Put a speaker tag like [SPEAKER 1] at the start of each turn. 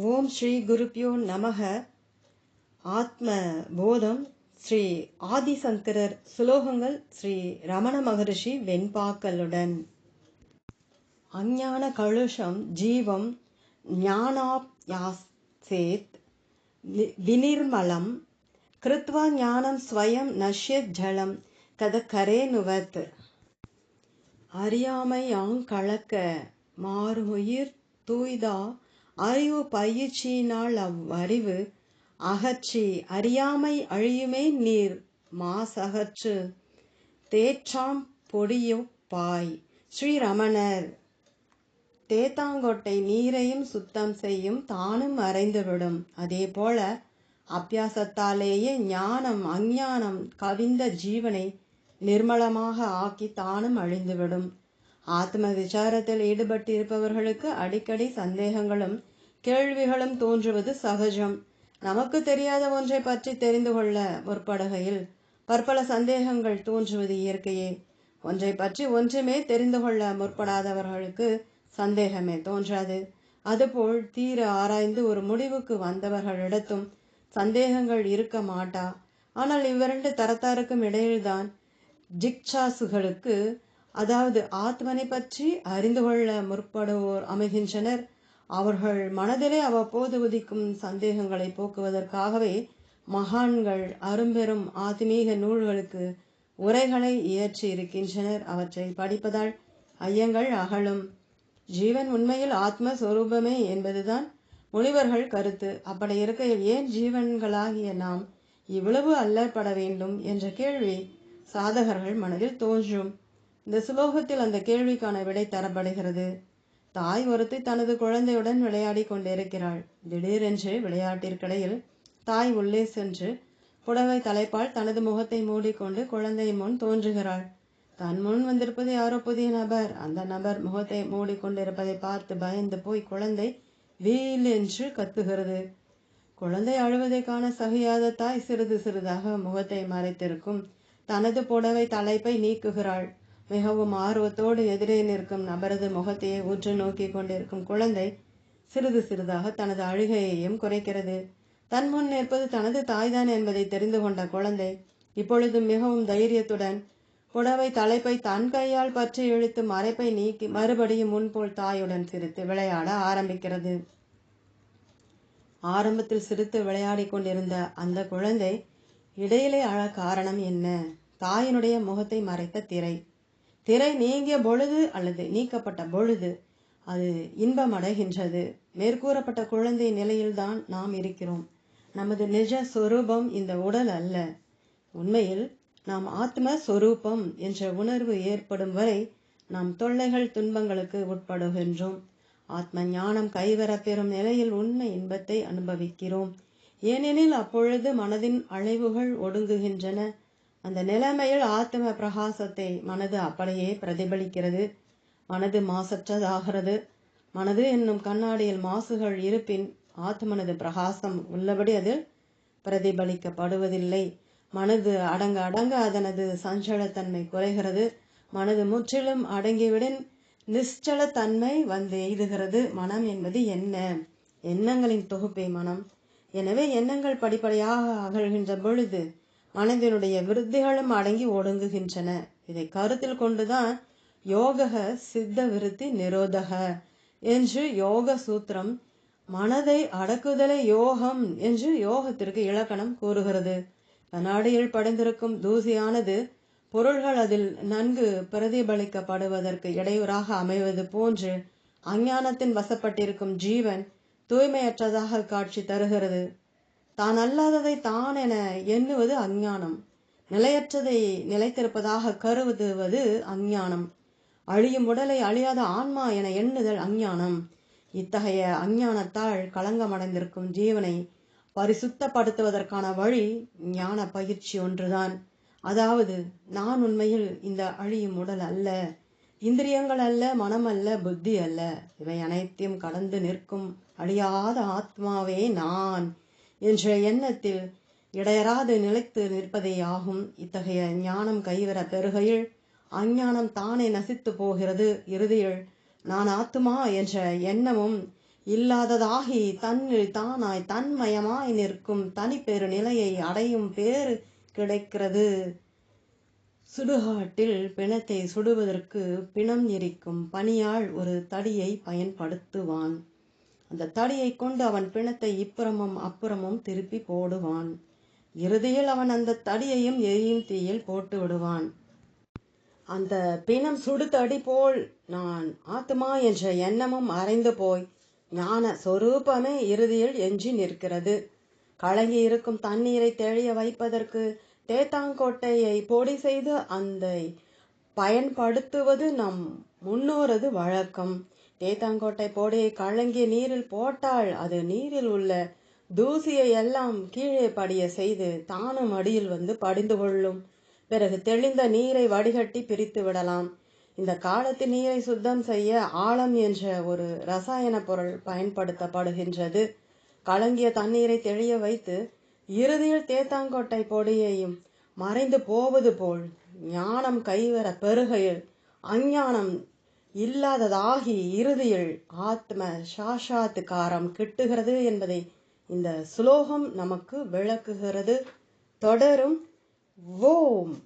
[SPEAKER 1] ஓம் ஸ்ரீ குருப்பியோ நமக. ஆத்ம போதம் ஸ்ரீ ஆதிசங்கரர் சுலோகங்கள் ஸ்ரீ ரமண மகரிஷி வெண்பாக்களுடன். அஞ்ஞான கழுஷம் ஜீவம் ஞானாப்யாசேத் வினிர்மலம் கிருத்வா ஞானம் ஸ்வயம் நஷ்யத் ஜலம் கத கரேனுவத் அறியாமையாங் கலக்க மாறுயிர் தூய்தா அறிவு பயிற்சியினால் அவ்வறிவு அகற்றி அறியாமை அழியுமே நீர் மாசகற்று. தேற்றாம் பொடியொப்பாய் ஸ்ரீரமணர். தேத்தாங்கொட்டை நீரையும் சுத்தம் செய்யும் தானும் மறைந்துவிடும் அதே போல அபியாசத்தாலேயே ஞானம் அஞ்ஞானம் கவிந்த ஜீவனை நிர்மலமாக ஆக்கி தானும் அழிந்துவிடும். ஆத்ம விசாரத்தில் ஈடுபட்டிருப்பவர்களுக்கு அடிக்கடி சந்தேகங்களும் கேள்விகளும் தோன்றுவது சகஜம். நமக்கு தெரியாத ஒன்றை பற்றி தெரிந்து கொள்ள முற்படுகையில் பற்பல சந்தேகங்கள் தோன்றுவது இயற்கையே. ஒன்றை பற்றி ஒன்றுமே தெரிந்து கொள்ள முற்படாதவர்களுக்கு சந்தேகமே தோன்றாது. அதுபோல் தீர ஆராய்ந்து ஒரு முடிவுக்கு வந்தவர்களிடத்தும் சந்தேகங்கள் இருக்க மாட்டா. ஆனால் இவ்விரண்டு தரத்தாருக்கும் இடையில்தான் ஜிக்சாசுகளுக்கு அதாவது ஆத்மனை பற்றி அறிந்து கொள்ள முற்படுவோர் அமைகின்றனர். அவர்கள் மனதிலே அவ்வப்போது உதிக்கும் சந்தேகங்களை போக்குவதற்காகவே மகான்கள் அரும்பெரும் ஆத்மீக நூல்களுக்கு உரைகளை இயற்றி இருக்கின்றனர். அவற்றை படிப்பதால் ஐயங்கள் அகலும். ஜீவன் உண்மையில் ஆத்மஸ்வரூபமே என்பதுதான் முனிவர்கள் கருத்து. அப்படி இருக்கையில் ஏன் ஜீவன்களாகிய நாம் இவ்வளவு அல்லற்பட வேண்டும்? என்ற கேள்வி சாதகர்கள் மனதில் தோன்றும். இந்த சுலோகத்தில் அந்த கேள்விக்கான விடை தரப்படுகிறது. தாய் ஒருத்தி தனது குழந்தையுடன் விளையாடி கொண்டிருக்கிறாள். திடீரென்று விளையாட்டிற்கிடையில் தாய் உள்ளே சென்று புடவை தலைப்பால் தனது முகத்தை மூடிக்கொண்டு குழந்தை முன் தோன்றுகிறாள். தன் முன் வந்திருப்பது யாரோ புதிய நபர். அந்த நபர் முகத்தை மூடிக்கொண்டிருப்பதை பார்த்து பயந்து போய் குழந்தை வீல் என்று கத்துகிறது. குழந்தை அழுவதை காண சகியாத தாய் சிறிது சிறிதாக முகத்தை மறைத்திருக்கும். தனது புடவை தலைப்பை நீக்குகிறாள். மிகவும் ஆர்வத்தோடு எதிரே நிற்கும் நபரது முகத்தையே உற்று நோக்கி கொண்டிருக்கும் குழந்தை சிறிது சிறிதாக தனது அழுகையையும் குறைக்கிறது. தன் முன் நிற்பது தனது தாய்தான் என்பதை தெரிந்து கொண்ட குழந்தை இப்பொழுது மிகவும் தைரியத்துடன் புடவை தலைப்பை தன் கையால் பற்றி இழுத்து மறைப்பை நீக்கி மறுபடியும் முன்போல் தாயுடன் சிரித்து விளையாட ஆரம்பிக்கிறது. ஆரம்பத்தில் சிரித்து விளையாடி கொண்டிருந்த அந்த குழந்தை இடையிலே அழ காரணம் என்ன? தாயினுடைய முகத்தை மறைத்த திரை. திரை நீங்கிய பொழுது அல்லது நீக்கப்பட்ட பொழுது அது இன்பம் அடைகின்றது. மேற்கூறப்பட்ட குழந்தை நிலையில்தான் நாம் இருக்கிறோம். நமது நிஜ சொரூபம் இந்த உடல் அல்ல. உண்மையில் நாம் ஆத்ம சொரூபம் என்ற உணர்வு ஏற்படும் வரை நாம் தொல்லைகள் துன்பங்களுக்கு உட்படுகின்றோம். ஆத்ம ஞானம் கைவர பெறும் நிலையில் உண்மை இன்பத்தை அனுபவிக்கிறோம். ஏனெனில் அப்பொழுது மனதின் அழைவுகள் ஒடுங்குகின்றன. அந்த நிலைமையில் ஆத்ம பிரகாசத்தை மனது அப்படியே பிரதிபலிக்கிறது. மனது மாசற்றதாகிறது. மனது என்னும் கண்ணாடியில் மாசுகள் இருப்பின் ஆத்மனது பிரகாசம் உள்ளபடி அதில் பிரதிபலிக்கப்படுவதில்லை. மனது அடங்க அடங்க அதனது சஞ்சலத்தன்மை குறைகிறது. மனது முற்றிலும் அடங்கிவிடன் நிச்சலத்தன்மை வந்து எய்துகிறது. மனம் என்பது என்ன? எண்ணங்களின் தொகுப்பே மனம். எனவே எண்ணங்கள் படிப்படியாக அகழ்கின்ற பொழுது மனதினுடைய விருத்திகளும் அடங்கி ஒடுங்குகின்றன. இதை கருத்தில் கொண்டுதான் யோக சித்த விருத்தி நிரோதக என்று யோக சூத்திரம் மனதை அடக்குதலை யோகம் என்று யோகத்திற்கு இலக்கணம் கூறுகிறது. கண்ணாடியில் படைந்திருக்கும் தூசியானது பொருள்கள் அதில் நன்கு பிரதிபலிக்கப்படுவதற்கு இடையூறாக அமைவது போன்று அஞ்ஞானத்தின் வசப்பட்டிருக்கும் ஜீவன் தூய்மையற்றதாக காட்சி தருகிறது. தான் அல்லாததை தான் என எண்ணுவது அஞ்ஞானம். நிலையற்றதை நிலைத்திருப்பதாக கருதுவது அஞ்ஞானம். அழியும் உடலை அழியாத ஆன்மா என எண்ணுதல் அஞ்ஞானம். இத்தகைய அஞ்ஞானத்தால் களங்கமடைந்திருக்கும் ஜீவனை பரிசுத்தப்படுத்துவதற்கான வழி ஞான பயிற்சி ஒன்றுதான். அதாவது நான் உண்மையில் இந்த அழியும் உடல் அல்ல இந்திரியங்கள் அல்ல மனம் அல்ல புத்தி அல்ல. இவை அனைத்தையும் கடந்து நிற்கும் அழியாத ஆத்மாவே நான். என்ற எண்ணத்தில் இடையராது நிலைத்து நிற்பதே ஆகும் இத்தகைய ஞானம் கைவர பெறுகையில் அஞ்ஞானம் தானே நசித்து போகிறது. இறுதியில் நான் ஆத்துமா என்ற எண்ணமும் இல்லாததாகி தன்னில் தானாய் தன்மயமாய் நிற்கும் தனிப்பெரு நிலையை அடையும் பேறு கிடைக்கிறது. சுடுகாட்டில் பிணத்தை சுடுவதற்கு பிணம் எரிக்கும் பணியாள் ஒரு தடியை பயன்படுத்துவான். அந்த தடியை கொண்டு அவன் பிணத்தை இப்புறமும் அப்புறமும் திருப்பி போடுவான். இறுதியில் அவன் அந்த தடியையும் எரியும் தீயில் போட்டு விடுவான். அந்த பிணம் சுடுதடி போல் நான் ஆத்மா என்ற எண்ணமும் மறைந்து போய் ஞான சொரூபமே இறுதியில் எஞ்சி நிற்கிறது. கலங்கி இருக்கும் தண்ணீரை தெளிய வைப்பதற்கு தேத்தாங்கோட்டையை பொடி செய்து அந்த பயன்படுத்துவது நம் முன்னோரது வழக்கம். தேத்தாங்கோட்டை பொடியை கலங்கிய நீரில் போட்டால் அது நீரில் உள்ள தூசியை எல்லாம் கீழே படிய செய்து தானும் அடியில் வந்து படிந்து கொள்ளும். பிறகு தெளிந்த நீரை வடிகட்டி பிரித்து விடலாம். இந்த காலத்து நீரை சுத்தம் செய்ய ஆழம் என்ற ஒரு ரசாயன பொருள் பயன்படுத்தப்படுகின்றது. கலங்கிய தண்ணீரை தெளிய வைத்து இறுதியில் தேத்தாங்கோட்டை பொடியையும் மறைந்து போவது போல் ஞானம் கைவர பெருகையில் அஞ்ஞானம் இல்லாததாகி இறுதியில் ஆத்ம சாஷாத்துக்காரம் கிட்டுகிறது என்பதை இந்த சுலோகம் நமக்கு விளக்குகிறது. தொடரும். ஓம்.